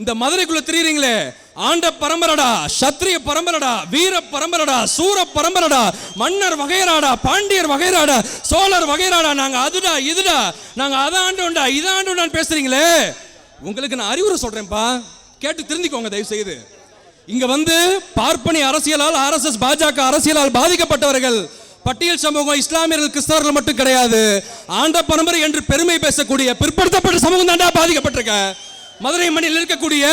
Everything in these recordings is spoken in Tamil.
இந்த மதுரைக்குள்ள திரியுறீங்களே. ஆண்ட பரம்பரடா சத்திரிய பரம்பரடா வீர பரம்பரடா சூர பரம்பரடா மன்னர் வகைராடா பாண்டியர் வகைராடா சோழர் வகைராடா நாங்க அதுடா இதுடா நாங்க அதை ஆண்டோண்டா இதை ஆண்டோண்டா பேசுறீங்களே. உங்களுக்கு நான் அறிவுரை சொல்றேன்ப்பா கேட்டு திருந்திக்கோங்க தயவு செய்து இங்க வந்து பார்ப்பனி அரசியலால் ஆர்எஸ்எஸ் பாஜக அரசியலால் பாதிக்கப்பட்டவர்கள். பட்டியல் சமூகம் இஸ்லாமியர்கள் கிறிஸ்தவர்கள் மட்டும் கிடையாது. ஆண்ட பரம்பரை என்று பெருமை பேசக்கூடிய பிற்படுத்தப்பட்ட சமூகம் தான்டா பாதிக்கப்பட்டிருக்க. மதுரை மண்ணில் இருக்கக்கூடிய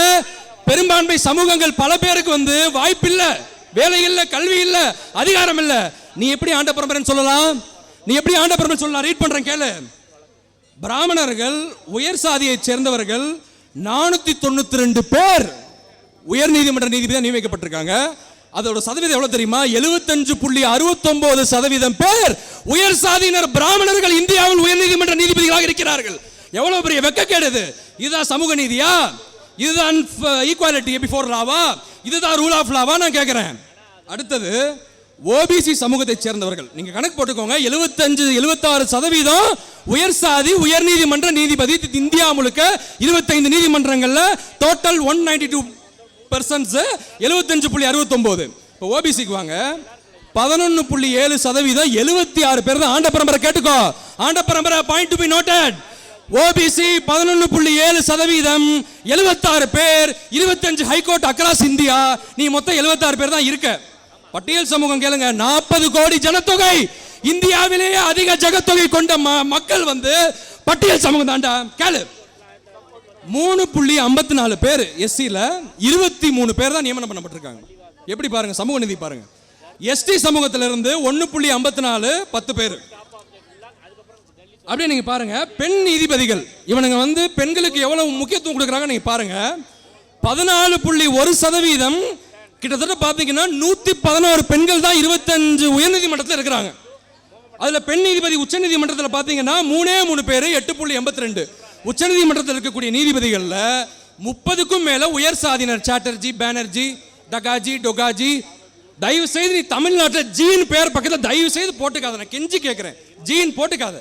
பெரும்பான்மை சமூகங்கள் பல பேருக்கு வந்து வாய்ப்பில்லை வேலை இல்லை கல்வி இல்லை அதிகாரம் இல்லை நீ எப்படி ஆண்ட பரம்பரைன்னு சொல்லலாம்? நீ எப்படி ஆண்ட பரம்பரை சொல்லலாம்? ரீட் பண்றேன் கேளு. பிராமணர்கள் உயர் சாதியை சேர்ந்தவர்கள் நானூத்தி தொண்ணூத்தி ரெண்டு பேர் உயர் நீதிமன்ற நீதிபதி நியமிக்கப்பட்டிருக்காங்க. அதோட சதவீதம் எவ்வளவு தெரியுமா? எழுபத்தஞ்சு புள்ளி அறுபத்தொன்பது சதவீதம் பேர் உயர் சாதியினர் பிராமணர்கள் இந்தியாவில் உயர் நீதிமன்ற நீதிபதிகளாக இருக்கிறார்கள். எவ்வளவு பெரிய வெக்கக்கேடு இது? இதுதான் சமூக நீதியா? இதுதான் ஈக்குவாலிட்டி பிஃபோர் லாவா இதுதான் ரூல் ஆஃப் லாவா நான் கேட்குறேன் அடுத்தது ஓபிசி சமூகத்தைச் சேர்ந்தவர்கள். நீங்க கணக்கு போட்டுக்கோங்க. 75 76 சதவீதம் உயர் சாதி உயர் நீதிமன்ற நீதிபதி. இந்தியா முழுக்க 25 நீதிமன்றங்கள்ல total one ninety two percents எழுபத்தஞ்சு புள்ளி அறுபத்தொம்போது இப்போ ஓபிசிக்கு வாங்க. பதினொன்று புள்ளி ஏழு சதவீதம் எழுபத்தி ஆறு பேர் தான் ஆண்ட பரம்பரை கேட்டுக்கோ. ஆண்ட பரம்பரை point to be noted OBC பதினொன்று புள்ளி ஏழு சதவீதம் எழுபத்தாறு பேர் இருபத்தஞ்சு ஹைகோர்ட் அக்ராஸ் இந்தியா. நீ மொத்தம் எழுபத்தாறு பேர் தான் இருக்க. பட்டியல் சமூகம் கேளுங்க நாற்பது கோடி ஜனத்தொகை. இந்தியாவிலேயே அதிக ஜகத்தொகை கொண்ட ம- மக்கள் வந்து பட்டியல் சமூகம் தாண்டா கேளு. மூணு புள்ளி ஐம்பத்தி நாலு பேர் எஸ்சியில் இருபத்தி மூணு பேர் தான் நியமனம் பண்ணப்பட்டிருக்காங்க. எப்படி பாருங்க சமூக நிதி பாருங்க. எஸ்டி சமூகத்திலிருந்து ஒன்று புள்ளி ஐம்பத்தி நாலு பத்து பேர். அப்படியே நீங்க பாருங்க. பெண் நீதிபதிகள். இவனுங்க வந்து பெண்களுக்கு எவ்வளவு முக்கியத்துவம் கொடுக்குறாங்க நீங்க பாருங்க. பதினாலு புள்ளி ஒரு சதவீதம் கிட்டத்தட்ட பார்த்தீங்கன்னா நூத்தி பதினோரு பெண்கள் தான் இருபத்தஞ்சு உயர்நீதிமன்றத்தில் இருக்கிறாங்க. அதுல பெண் நீதிபதி உச்ச நீதிமன்றத்தில் பார்த்தீங்கன்னா மூணே மூணு பேர் எட்டு புள்ளி எண்பத்தி ரெண்டு உச்ச நீதிமன்றத்தில் இருக்கக்கூடிய நீதிபதிகள்ல முப்பதுக்கும் மேல உயர் சாதியினர் சாட்டர்ஜி பேனர்ஜி டகாஜி டொகாஜி. தயவு செய்து நீ தமிழ்நாட்டில் ஜீன் பேர் பக்கத்தில் தயவு செய்து போட்டுக்காத. நான் கெஞ்சி கேட்குறேன் ஜீன் போட்டுக்காத.